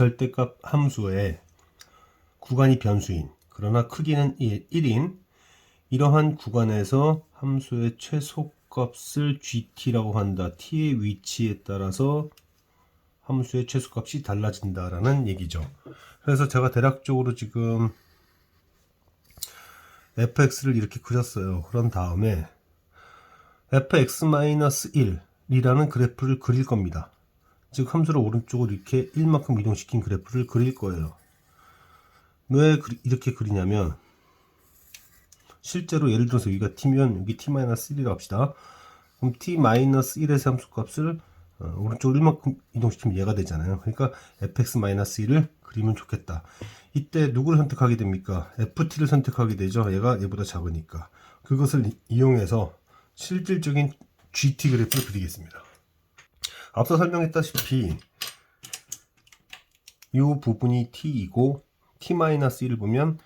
절대값 함수의 구간이 변수인 그러나 크기는 1인 이러한 구간에서 함수의 최소값을 gt라고 한다. t의 위치에 따라서 함수의 최소값이 달라진다라는 얘기죠. 그래서 제가 대략적으로 지금 fx를 이렇게 그렸어요. 그런 다음에 fx-1이라는 그래프를 그릴 겁니다. 즉 함수를 오른쪽으로 이렇게 1만큼 이동시킨 그래프를 그릴 거예요. 왜 이렇게 그리냐면 실제로 예를 들어서 여기가 t면 여기 t-1이라고 합시다. 그럼 t-1에서 함수값을 어, 오른쪽으로 1만큼 이동시키면 얘가 되잖아요. 그러니까 fx-1을 그리면 좋겠다. 이때 누구를 선택하게 됩니까? ft를 선택하게 되죠. 얘가 얘보다 작으니까. 그것을 이- 이용해서 실질적인 gt 그래프를 그리겠습니다. 앞서 설명했다시피 이 부분이 t이고 t-1을 보면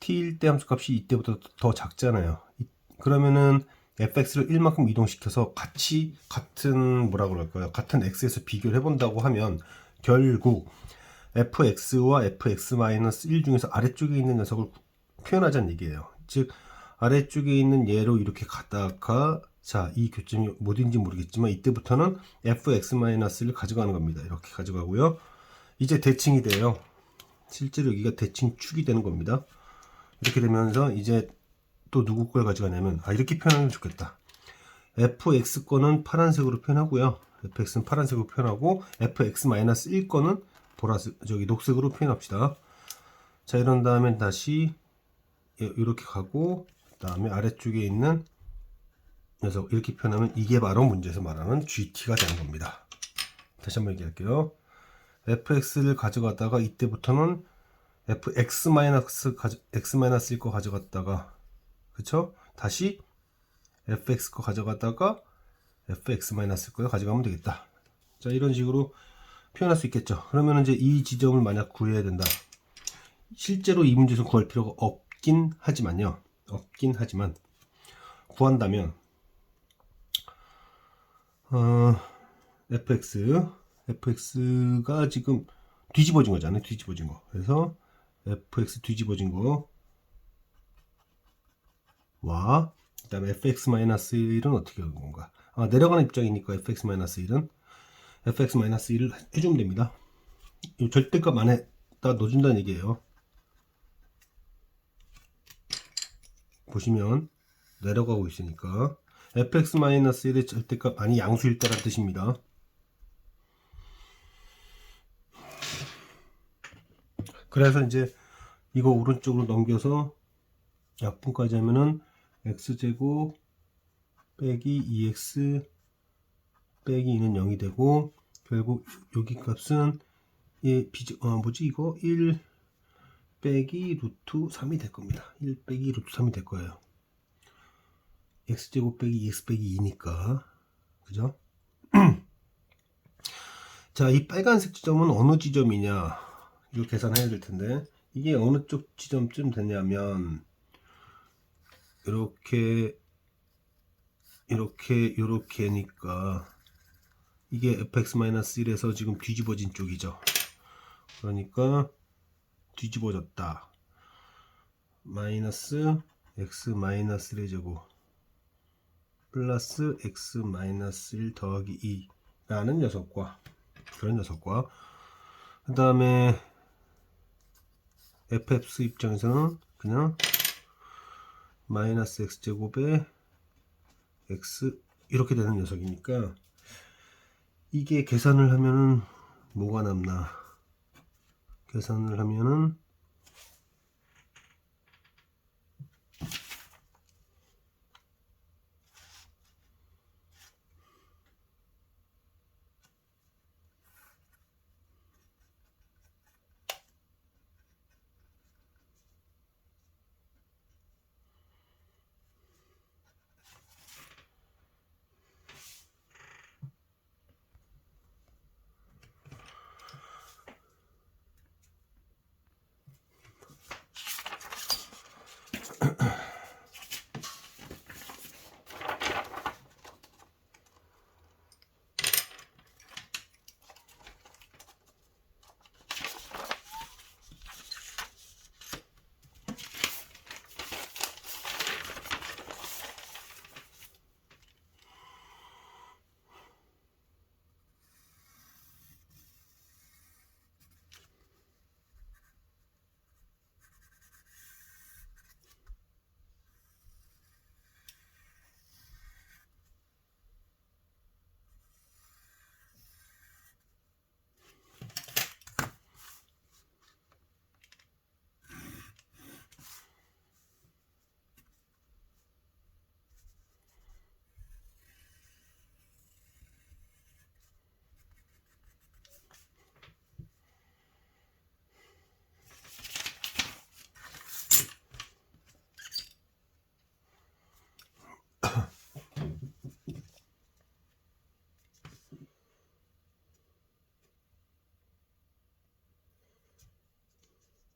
t일 때 함수값이 이때보다 더 작잖아요. 이- 그러면은 fx를 1만큼 이동시켜서 같이 같은 뭐라 그럴까요? 같은 x에서 비교를 해본다고 하면 결국 fx와 fx-1 중에서 아래쪽에 있는 녀석을 구- 표현하자는 얘기예요. 즉 아래쪽에 있는 얘로 이렇게 가다가 자, 이 교점이 뭐든지 모르겠지만 이때부터는 fx-를 가져가는 겁니다. 이렇게 가져가고요. 이제 대칭이 돼요. 실제로 여기가 대칭 축이 되는 겁니다. 이렇게 되면서 이제 또 누구 걸 가져가냐면 아 이렇게 표현하면 좋겠다. fx 거는 파란색으로 표현하고요. fx는 파란색으로 표현하고 fx-1 거는 보라색 저기 녹색으로 표현합시다. 자 이런 다음에 다시 이렇게 가고 그다음에 아래쪽에 있는 녀석 이렇게 표현하면 이게 바로 문제에서 말하는 GT가 되는 겁니다. 다시 한번 얘기할게요. fx를 가져가다가 이때부터는 fx 마이너스 가져 x 마이너스 1거 가져갔다가 그쵸? 다시 fx 거 가져갔다가 fx 마이너스 거 가져가면 되겠다. 자 이런 식으로 표현할 수 있겠죠. 그러면 이제 이 지점을 만약 구해야 된다. 실제로 이 문제에서 구할 필요가 없긴 하지만요. 없긴 하지만 구한다면 어, fx fx가 지금 뒤집어진 거잖아요. 뒤집어진 거. 그래서 fx 뒤집어진 거와 그 다음에 fx-1은 어떻게 하는 건가? 아, 내려가는 입장이니까 fx-1은 fx-1을 해주면 됩니다. 이 절대값 안에 다 넣어준다는 얘기예요. 보시면 내려가고 있으니까 fx-1의 절대값 아니 양수일 때란 뜻입니다. 그래서 이제 이거 오른쪽으로 넘겨서 약분까지 하면은 x제곱 빼기 2x 빼기 2는 0이 되고 결국 여기 값은 예, 비지, 어, 뭐지 이거 1 빼기 루트 3이 될 겁니다. 1 빼기 루트 3이 될 거예요. X제곱 빼기 2x 빼기 2니까 그죠? 자, 이 빨간색 지점은 어느 지점이냐? 이거 계산해야 될 텐데 이게 어느 쪽 지점쯤 되냐면 이렇게 이렇게 이렇게니까 이게 fx-1에서 지금 뒤집어진 쪽이죠. 그러니까 뒤집어졌다. 마이너스 x 마이너스 1의 제곱 플러스 x 마이너스 1 더하기 2라는 녀석과 그런 녀석과 그 다음에 fx 입장에서는 그냥 마이너스 x제곱에 x 이렇게 되는 녀석이니까 이게 계산을 하면은 뭐가 남나? 계산을 하면은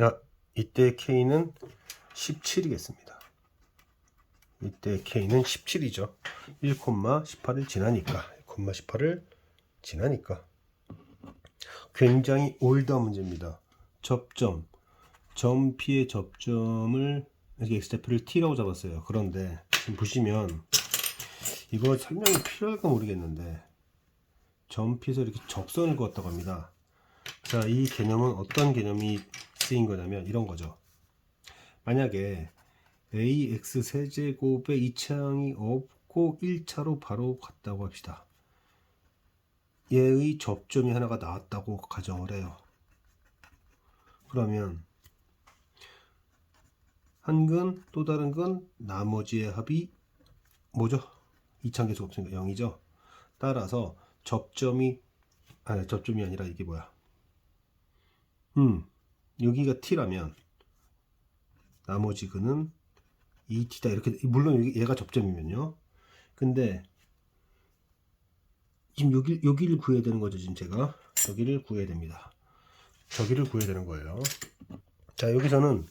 야, 이때 K는 17이겠습니다. 이때 K는 17이죠. 1,18을 지나니까 1,18을 지나니까 굉장히 올드한 문제입니다. 접점 점피의 접점을 이렇게 x좌표를 t라고 잡았어요. 그런데 지금 보시면 이거 설명이 필요할까 모르겠는데 점피에서 이렇게 접선을 그었다고 합니다. 자, 이 개념은 어떤 개념이 쓰인 거냐면 이런 거죠. 만약에 ax 세제곱에 이차항이 없고 1차로 바로 갔다고 합시다. 얘의 접점이 하나가 나왔다고 가정을 해요. 그러면 한 근 또 다른 건 나머지의 합이 뭐죠? 이차항 계속 없으니까 0이죠. 따라서 접점이 아니 접점이 아니라 이게 뭐야? 음 여기가 t라면 나머지 근은 2t다 이렇게 물론 얘가 접점이면요. 근데 지금 여기 여기를 구해야 되는 거죠, 지금 제가 여기를 구해야 됩니다. 저기를 구해야 되는 거예요. 자 여기서는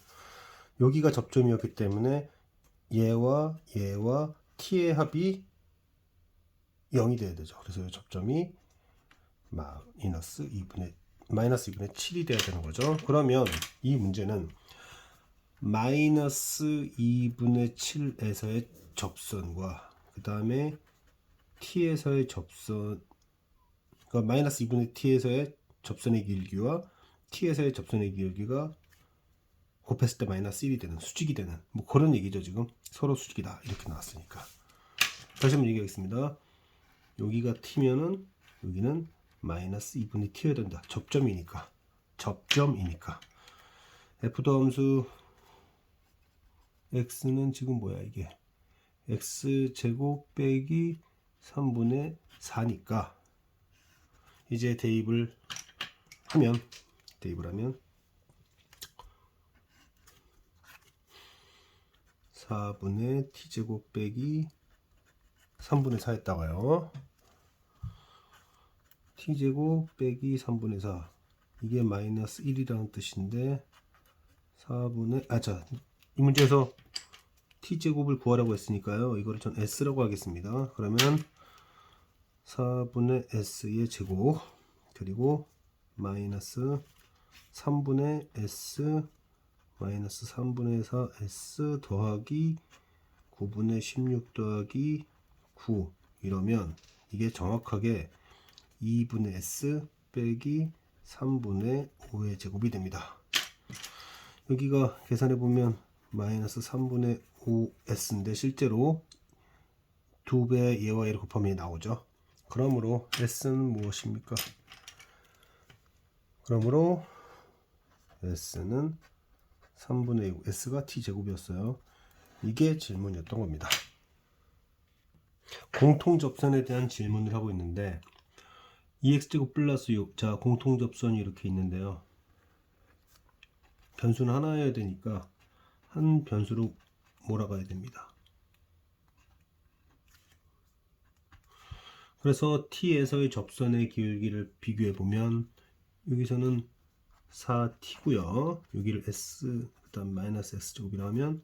여기가 접점이었기 때문에 얘와 얘와 t의 합이 0이 돼야 되죠. 그래서 이 접점이 마이너스 2분의 마이너스 2분의 7이 돼야 되는 거죠. 그러면 이 문제는 마이너스 2분의 7에서의 접선과 그 다음에 t에서의 접선 그러니까 마이너스 2분의 t에서의 접선의 길기와 t에서의 접선의 길기가 곱했을 때 마이너스 1이 되는 수직이 되는 뭐 그런 얘기죠 지금. 서로 수직이다. 이렇게 나왔으니까. 다시 한번 얘기하겠습니다. 여기가 t면은 여기는 마이너스 2분의 t여야 된다. 접점이니까. 접점이니까. F도 함수 x는 지금 뭐야 이게? X 제곱 빼기 3분의 4니까. 이제 대입을 하면 대입을 하면 4분의 t제곱 빼기 3분의 4 했다가요 t제곱 빼기 3분의 4 이게 마이너스 1이라는 뜻인데 4분의 아자 이 문제에서 t제곱을 구하라고 했으니까요. 이거를 전 s라고 하겠습니다. 그러면 4분의 s의 제곱 그리고 마이너스 3분의 s 마이너스 3분의 4 s 더하기 9분의 16 더하기 9 이러면 이게 정확하게 2분의 s 빼기 3분의 5의 제곱이 됩니다. 여기가 계산해 보면 마이너스 3분의 5s인데 실제로 2배 얘와 얘를 곱하면 나오죠. 그러므로 s는 무엇입니까? 그러므로 s는 3분의 6, s가 t제곱이었어요. 이게 질문이었던 겁니다. 공통 접선에 대한 질문을 하고 있는데 2x제곱 플러스 6, 자 공통접선이 이렇게 있는데요. 변수는 하나여야 되니까 한 변수로 몰아가야 됩니다. 그래서 t에서의 접선의 기울기를 비교해 보면 여기서는 4t고요. 여기를 s 그다음 마이너스 s 제곱이라 하면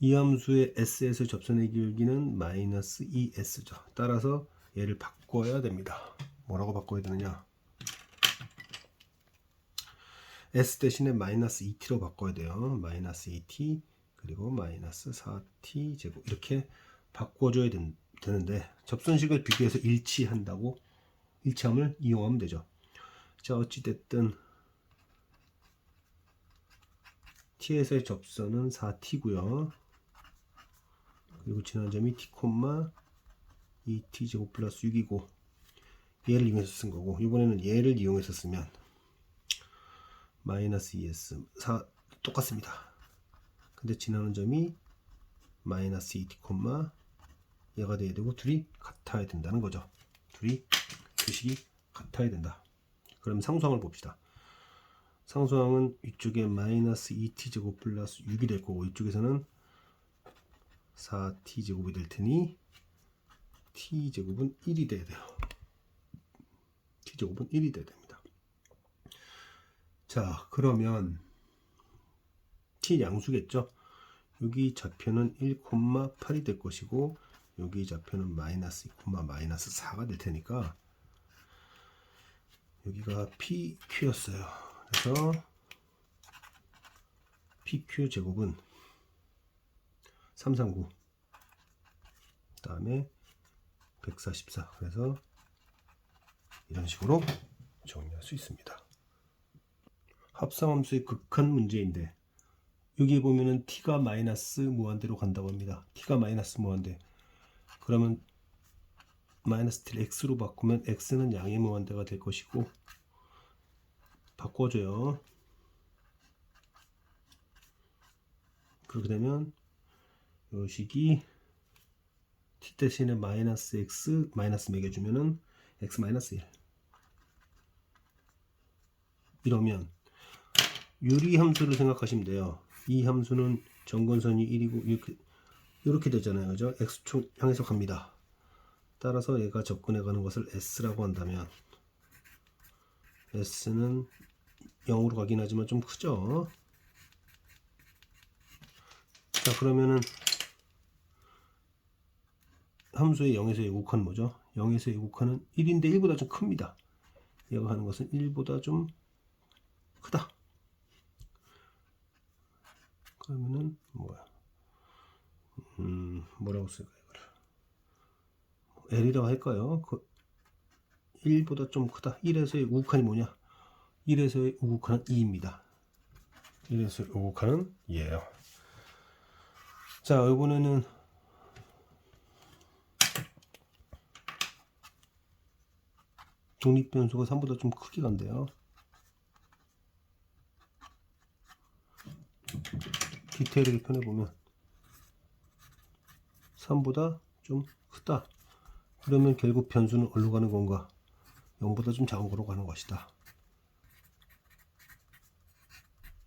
이 함수의 s에서 접선의 기울기는 마이너스 2s죠. 따라서 얘를 바꿔야 됩니다. 뭐라고 바꿔야 되느냐? s 대신에 마이너스 2t로 바꿔야 돼요. 마이너스 2t 그리고 마이너스 4t 제곱 이렇게 바꿔줘야 된, 되는데 접선식을 비교해서 일치한다고 일치함을 이용하면 되죠. 자 어찌됐든 t에서의 접선은 4t고요. 그리고 지난 점이 t, 2t 제곱 플러스 6이고 얘를 이용해서 쓴 거고 이번에는 얘를 이용해서 쓰면 마이너스 2s 4 똑같습니다. 근데 지나는 점이 마이너스 2t, 얘가 돼야 되고 둘이 같아야 된다는 거죠. 둘이 규식이 같아야 된다. 그럼 상수항을 봅시다. 상수항은 이쪽에 마이너스 2t 제곱 플러스 6이 될 거고 이쪽에서는 4t 제곱이 될 테니 t 제곱은 1이 돼야 돼요. T 제곱은 1이 돼야 됩니다. 자 그러면 t 양수겠죠. 여기 좌표는 1,8이 될 것이고 여기 좌표는 마이너스 2, 마이너스 4가 될 테니까 여기가 PQ였어요. 그래서 PQ 제곱은 339 그 다음에 144 그래서 이런 식으로 정리할 수 있습니다. 합성함수의 극한 문제인데 여기 보면은 t가 마이너스 무한대로 간다고 합니다. t가 마이너스 무한대. 그러면 마이너스 t를 x로 바꾸면 x는 양의 무한대가 될 것이고 바꿔줘요. 그렇게 되면 요 식이 t 대신에 마이너스 x 마이너스 매겨주면은 x 마이너스 1 이러면 유리 함수를 생각하시면 돼요. 이 함수는 정근선이 1이고 이렇게 이렇게 되잖아요. 그죠? x축 향해서 갑니다. 따라서 얘가 접근해 가는 것을 s라고 한다면 s는 0으로 가긴 하지만 좀 크죠. 자, 그러면은 함수의 0에서 예국하는 뭐죠? 0에서 예국하는 1인데 1보다 좀 큽니다. 얘가 하는 것은 1보다 좀 크다. 그러면은 뭐야? 음, 뭐라고 쓸까 이거를? L이라고 할까요? 그 1보다 좀 크다. 1에서의 우극한이 뭐냐? 1에서의 우극한은 2입니다. 1에서의 우극한은 2예요. 자, 이번에는 독립 변수가 3보다 좀 크게 간대요. 디테일을 펴내보면 3보다 좀 크다. 그러면 결국 변수는 어디로 가는 건가? 0보다 좀 작은 거로 가는 것이다.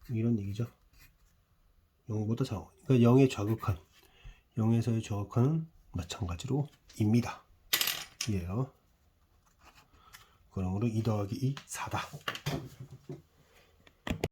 이런 얘기죠. 0보다 작은. 그러니까 0의 좌극한, 0에서의 좌극한은 마찬가지로 입니다. 이에요. 그러므로 2 더하기 2, 4다.